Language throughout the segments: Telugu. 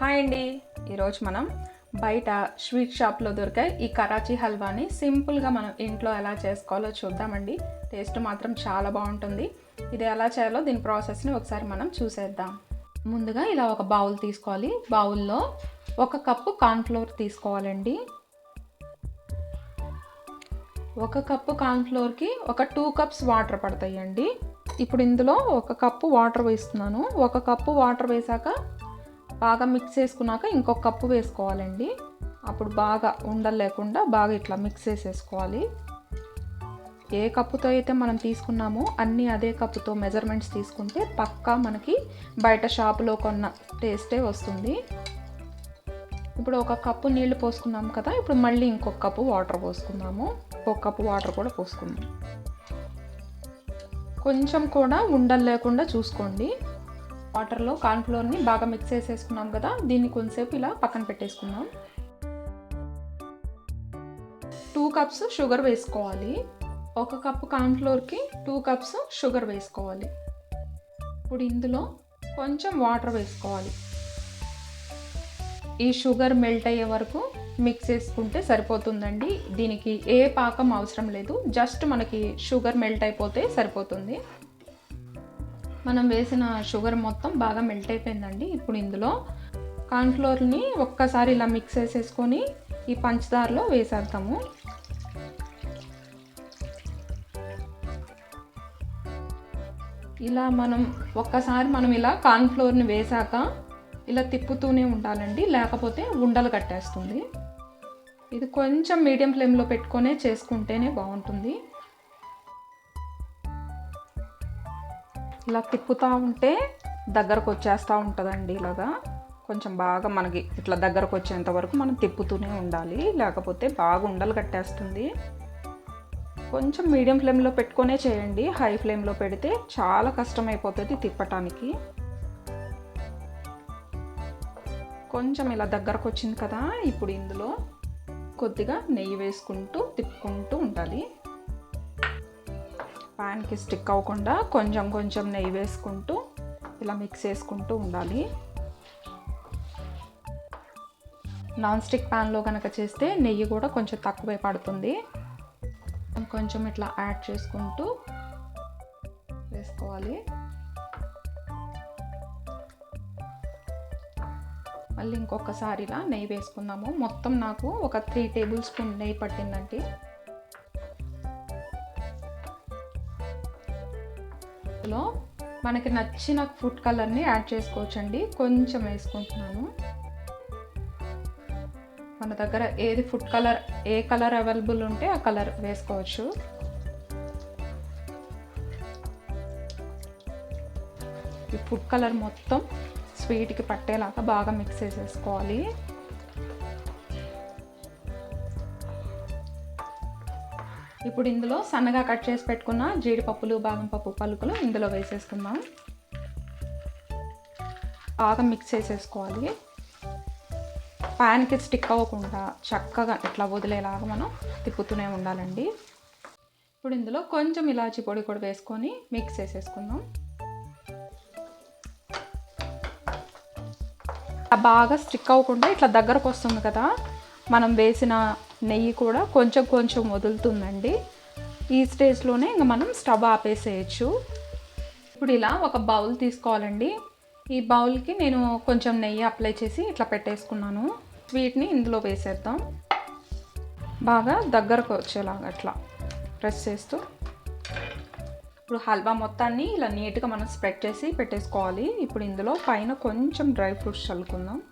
హాయ్ అండి. ఈరోజు మనం బయట స్వీట్ షాప్లో దొరికే ఈ కరాచీ హల్వాని సింపుల్గా మనం ఇంట్లో ఎలా చేసుకోవాలో చూద్దామండి. టేస్ట్ మాత్రం చాలా బాగుంటుంది. ఇది ఎలా చేయాలో దీని ప్రాసెస్ని ఒకసారి మనం చూసేద్దాం. ముందుగా ఇలా ఒక బౌల్ తీసుకోవాలి. బౌల్లో ఒక కప్పు కార్న్ఫ్లోర్ తీసుకోవాలండి. ఒక కప్పు కార్న్ఫ్లోర్కి ఒక టూ కప్స్ వాటర్ పడతాయండి. ఇప్పుడు ఇందులో ఒక కప్పు వాటర్ వేస్తున్నాను. ఒక కప్పు వాటర్ వేసాక బాగా మిక్స్ చేసుకున్నాక ఇంకొక కప్పు వేసుకోవాలండి. అప్పుడు బాగా ఉండలు లేకుండా బాగా ఇట్లా మిక్స్ చేసేసుకోవాలి. ఏ కప్పుతో అయితే మనం తీసుకున్నామో అన్నీ అదే కప్పుతో మెజర్మెంట్స్ తీసుకుంటే పక్కా మనకి బయట షాపులో కొన్న టేస్టే వస్తుంది. ఇప్పుడు ఒక కప్పు నీళ్ళు పోసుకున్నాం కదా ఇప్పుడు మళ్ళీ ఇంకొక కప్పు వాటర్ పోసుకుందాము. ఒక కప్పు వాటర్ కూడా పోసుకుందాం. కొంచెం కూడా ఉండలు లేకుండా చూసుకోండి. వాటర్లో కార్న్ఫ్లోర్ని బాగా మిక్స్ చేసేసుకున్నాం కదా దీన్ని కొంచెంసేపు ఇలా పక్కన పెట్టేసుకుందాం. టూ కప్స్ షుగర్ వేసుకోవాలి. ఒక కప్పు కార్న్ఫ్లోర్కి టూ కప్స్ షుగర్ వేసుకోవాలి. ఇప్పుడు ఇందులో కొంచెం వాటర్ వేసుకోవాలి. ఈ షుగర్ మెల్ట్ అయ్యే వరకు మిక్స్ చేసుకుంటే సరిపోతుందండి. దీనికి ఏ పాకం అవసరం లేదు. జస్ట్ మనకి షుగర్ మెల్ట్ అయిపోతే సరిపోతుంది. మనం వేసిన షుగర్ మొత్తం బాగా మెల్ట్ అయిపోయిందండి. ఇప్పుడు ఇందులో కార్న్ఫ్లోర్ని ఒక్కసారి ఇలా మిక్స్ చేసేసుకొని ఈ పంచదారలో వేసేద్దాము. ఇలా మనం ఒక్కసారి మనం ఇలా కార్న్ఫ్లోర్ని వేసాక ఇలా తిప్పుతూనే ఉండాలండి. లేకపోతే ఉండలు కట్టేస్తుంది. ఇది కొంచెం మీడియం ఫ్లేమ్లో పెట్టుకొనే చేసుకుంటేనే బాగుంటుంది. ఇలా తిప్పుతూ ఉంటే దగ్గరకు వచ్చేస్తూ ఉంటుందండి ఇలాగా. కొంచెం బాగా మనకి ఇట్లా దగ్గరకు వచ్చేంత వరకు మనం తిప్పుతూనే ఉండాలి. లేకపోతే బాగా ఉండలు కట్టేస్తుంది. కొంచెం మీడియం ఫ్లేమ్లో పెట్టుకొనే చేయండి. హై ఫ్లేమ్లో పెడితే చాలా కష్టమైపోతుంది తిప్పటానికి. కొంచెం ఇలా దగ్గరకు వచ్చింది కదా ఇప్పుడు ఇందులో కొద్దిగా నెయ్యి వేసుకుంటూ తిప్పుకుంటూ ఉండాలి. ప్యాన్కి స్టిక్ అవ్వకుండా కొంచెం కొంచెం నెయ్యి వేసుకుంటూ ఇలా మిక్స్ చేసుకుంటూ ఉండాలి. నాన్ స్టిక్ ప్యాన్లో కనుక చేస్తే నెయ్యి కూడా కొంచెం తక్కువే పడుతుంది. కొంచెం ఇట్లా యాడ్ చేసుకుంటూ వేసుకోవాలి. మళ్ళీ ఇంకొకసారి ఇలా నెయ్యి వేసుకుందాము. మొత్తం నాకు ఒక త్రీ టేబుల్ స్పూన్ నెయ్యి పట్టిందండి. ఇందులో మనకి నచ్చిన ఫుడ్ కలర్ని యాడ్ చేసుకోవచ్చండి. కొంచెం వేసుకుంటున్నాను. మన దగ్గర ఏది ఫుడ్ కలర్ ఏ కలర్ అవైలబుల్ ఉంటే ఆ కలర్ వేసుకోవచ్చు. ఈ ఫుడ్ కలర్ మొత్తం స్వీట్కి పట్టేలాగా బాగా మిక్స్ చేసేసుకోవాలి. ఇప్పుడు ఇందులో సన్నగా కట్ చేసి పెట్టుకున్న జీడిపప్పులు బాదం పప్పు పలుకులు ఇందులో వేసేసుకుందాం. బాగా మిక్స్ చేసేసుకోవాలి. ప్యాన్కి స్టిక్ అవ్వకుండా చక్కగా ఇట్లా వదిలేలాగా మనం తిప్పుతూనే ఉండాలండి. ఇప్పుడు ఇందులో కొంచెం ఇలాచి పొడి కూడా వేసుకొని మిక్స్ చేసేసుకుందాం. బాగా స్టిక్ అవ్వకుండా ఇట్లా దగ్గరకు వస్తుంది కదా మనం వేసిన నెయ్యి కూడా కొంచెం కొంచెం వదులుతుందండి. ఈ స్టేజ్లోనే ఇంకా మనం స్టవ్ ఆపేసేయచ్చు. ఇప్పుడు ఇలా ఒక బౌల్ తీసుకోవాలండి. ఈ బౌల్కి నేను కొంచెం నెయ్యి అప్లై చేసి ఇట్లా పెట్టేసుకున్నాను. స్వీట్ని ఇందులో వేసేద్దాం. బాగా దగ్గరకు వచ్చేలాగా అట్లా ప్రెస్ చేస్తూ. ఇప్పుడు హల్వా మొత్తాన్ని ఇలా నీట్గా మనం స్ప్రెడ్ చేసి పెట్టేసుకోవాలి. ఇప్పుడు ఇందులో పైన కొంచెం డ్రై ఫ్రూట్స్ చల్లుకుందాం.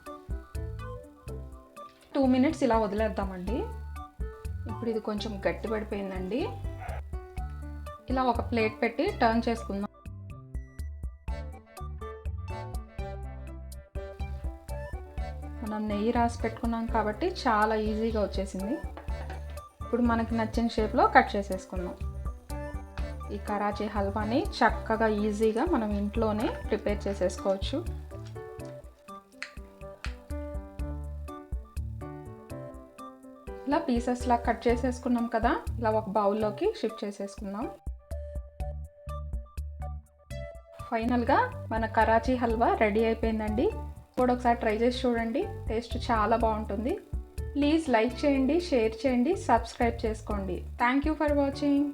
టూ మినిట్స్ ఇలా వదిలేద్దామండి. ఇప్పుడు ఇది కొంచెం గట్టి పడిపోయిందండి ఇలా ఒక ప్లేట్ పెట్టి టర్న్ చేసుకుందాం. మనం నెయ్యి రాసి పెట్టుకున్నాం కాబట్టి చాలా ఈజీగా వచ్చేసింది. ఇప్పుడు మనకి నచ్చిన షేప్లో కట్ చేసేసుకుందాం. ఈ కరాచీ హల్వాని చక్కగా ఈజీగా మనం ఇంట్లోనే ప్రిపేర్ చేసేసుకోవచ్చు. ఇలా పీసెస్లా కట్ చేసేసుకున్నాం కదా ఇలా ఒక బౌల్లోకి షిఫ్ట్ చేసేసుకుందాం. ఫైనల్గా మన కరాచీ హల్వా రెడీ అయిపోయిందండి. ఇప్పుడు ఒకసారి ట్రై చేసి చూడండి టేస్ట్ చాలా బాగుంటుంది. ప్లీజ్ లైక్ చేయండి షేర్ చేయండి సబ్స్క్రైబ్ చేసుకోండి. Thank you for watching